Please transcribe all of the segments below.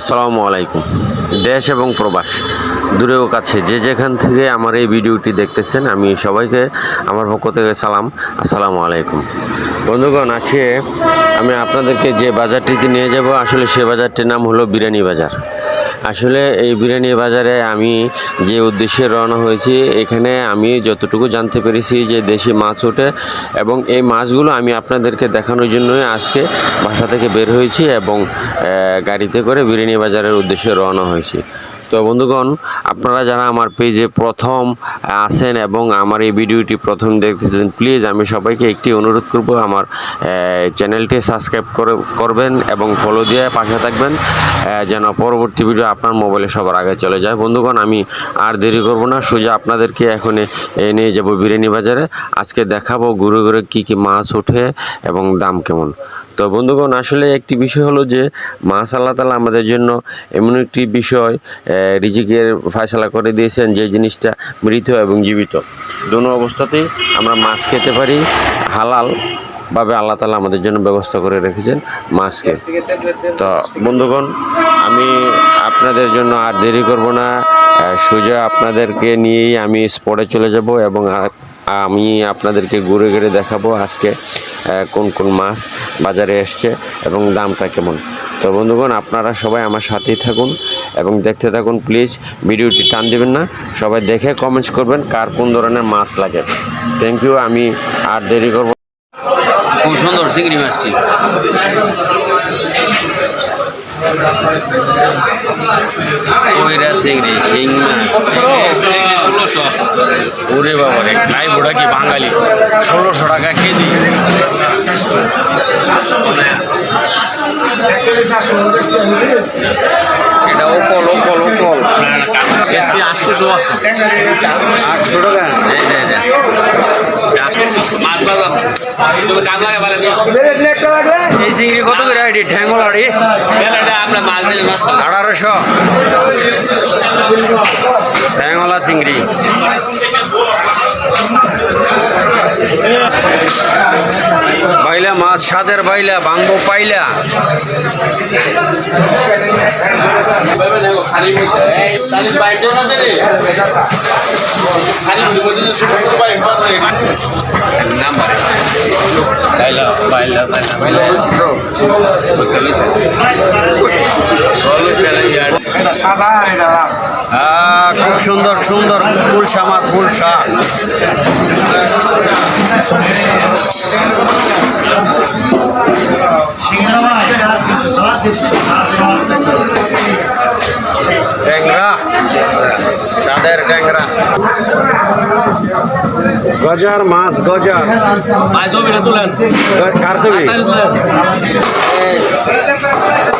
আসসালামু আলাইকুম। দেশ এবং প্রবাস, দূরেও কাছে, যে যেখান থেকে আমার এই ভিডিওটি দেখতেছেন, আমি সবাইকে আমার পক্ষ থেকে সালাম। আসসালামু আলাইকুম। বন্ধুগণ, আজকে আমি আপনাদেরকে যে বাজারটিতে নিয়ে যাব, আসলে সে বাজারটির নাম হলো বিরিয়ানি বাজার। আসলে এই বিরিয়ানি বাজারে আমি যে উদ্দেশ্যে রওনা হয়েছি, এখানে আমি যতটুকু জানতে পেরেছি যে দেশি মাছ ওঠে এবং এই মাছগুলো আমি আপনাদেরকে দেখানোর জন্যই আজকে বাসা থেকে বের হয়েছি এবং গাড়িতে করে বিরিয়ানি বাজারের উদ্দেশ্যে রওনা হয়েছি। তো বন্ধুগণ, আপনারা যারা আমার পেজে প্রথম আছেন এবং আমার এই ভিডিওটি প্রথম দেখতেছেন প্লিজ আমি সবাইকে একটি অনুরোধ করব আমার চ্যানেলটি সাবস্ক্রাইব করে, করবেন এবং ফলো দিয়ে পাশে থাকবেন যেন পরবর্তী ভিডিও আপনার মোবাইলে সবার আগে চলে যায়। বন্ধুগণ, আমি আর দেরি করব না, সোজা আপনাদেরকে এখন নিয়ে যাব বিরিয়ানি বাজারে। আজকে দেখাবো ঘুরে ঘুরে কী কী মাছ ওঠে এবং দাম কেমন। তো বন্ধুগণ, আসলে একটি বিষয় হলো যে মাছ আল্লাহ তালা আমাদের জন্য এমন একটি বিষয় রিজিকের ফয়সালা করে দিয়েছেন যে জিনিসটা মৃত এবং জীবিত। দোনো অবস্থাতেই আমরা মাছ খেতে পারি, হালাল ভাবে আল্লাহ তালা আমাদের জন্য ব্যবস্থা করে রেখেছেন মাছকে। তো বন্ধুগণ, আমি আপনাদের জন্য আর দেরি করব না সোজা আপনাদেরকে নিয়েই আমি স্পটে চলে যাব এবং আমি আপনাদেরকে ঘুরে ঘুরে দেখাবো আজকে। কোন কোন মাছ বাজারে এসছে এবং দামটা কেমন। তো বন্ধুগণ, আপনারা সবাই আমার সাথেই থাকুন এবং দেখতে থাকুন, প্লিজ ভিডিওটি টান দেবেন না। সবাই দেখে কমেন্টস করবেন কার কোন ধরনের মাছ লাগে। থ্যাংক ইউ আমি আর দেরি করব খুব সুন্দর চিংড়ি মাছটি। কইরা চিংড়ি শিং মাছ। ওরে বাবা রে খাই বোড়া কি বাঙালি? ষোলোশো টাকা কেজি। এটা ওকল ওকল ওকল এসি আটশোশো আছে। আটশো টাকা? এই কাম লাগে চিংড়ি কত করে আইডি? ঠ্যাঙ্গল আড়ি আমরা মাছ দিলে আঠারোশো। ঠ্যাঙ্গলা চিংড়ি। বাইলা মাছ সাদের বাইলা বাঙ্গো পাইলা। নাম্বার। বাইলা বাইলা বাইলা বাইলা। আহ, খুব সুন্দর সুন্দর ফুলসা মাছ ফুলসা ট্যাংরা তাদের ট্যাংরা গজার মাছ গজার। ভাই ছবিটা তুলেন। কার ছবি?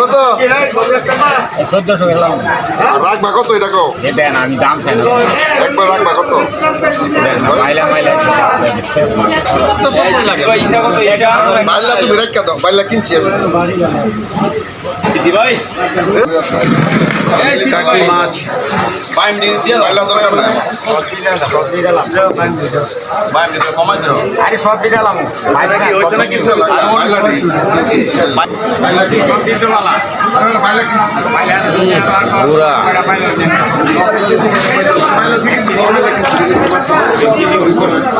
কত রাখবা কত এটা কো দেন আমি দাম চাই না একবার রাখবা কত? মাইলা মাইলা বাইলা তুমি রেখা দাও মাইলা কিনছি আমি। কাকি মাছ। বাইলা দরকার নাই? আরে সব দিয়ে দিলাম। বাইলা কি হয়েছে না কিছু বাইলা কি? বাইলা কি? বাইলা পুরা বাইলা কিনছি বড়।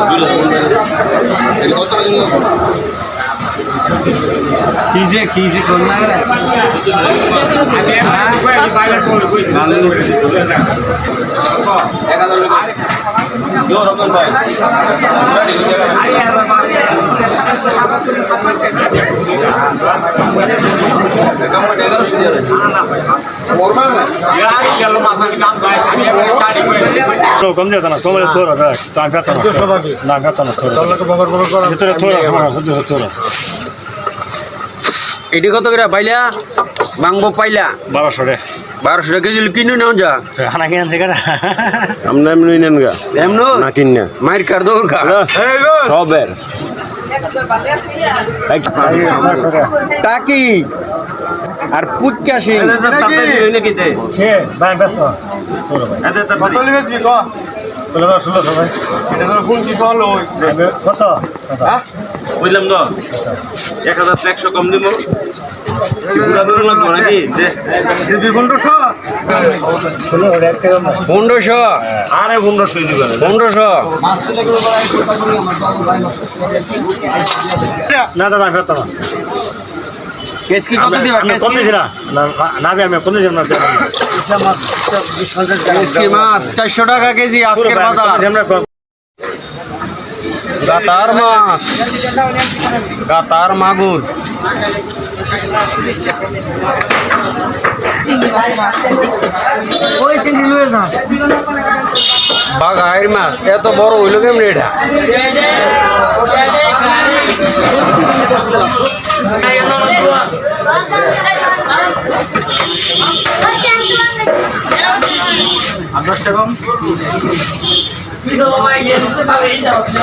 বাইলা কিনছি এই কত খিজে খিজে কোন না বড় না কম দিয়ে না তোমার তোরা দেখ আমি বেতন না বেতন ভিতরে তোরা সমান তোরা এটি কত করে পাইলা? মাংব পাইলা? বারোশো রে। বারোশো টাকা কেজি কিনে নেওয়া যা। হানা কিনে আনছে কেনা আমরা এমনি নেন গা। এমনো? না কিনা। মায়ের কার দৌড় খা সবের। টাকি। আর পুটকাশি। কে? ভাই। ব্যস্ত তোর ভাই কত লিখেছি ক? তোর ভাই ষোলোশো ভাই। এটা তো শুনছি চল ওই। আমি কত? হ্যাঁ? বুঝলাম তো? এক হাজার একশো কম দিব। নাকি? পনেরোশো ষোলো না। পনেরোশো? আরে পনেরোশো দিবেন পনেরোশো? না দাদা না কেসকি কত দিবা? আমি কম না। কম না মাছ? চারশো টাকা কেজি আজকের বাজার। আমরা কম গাতার মাছ। গাতার মাগুর। বাঘাইর মাছ এত বড় হইল কেমন এটা? আর দশ টাকা। 你怎么卖烟四发钱一小时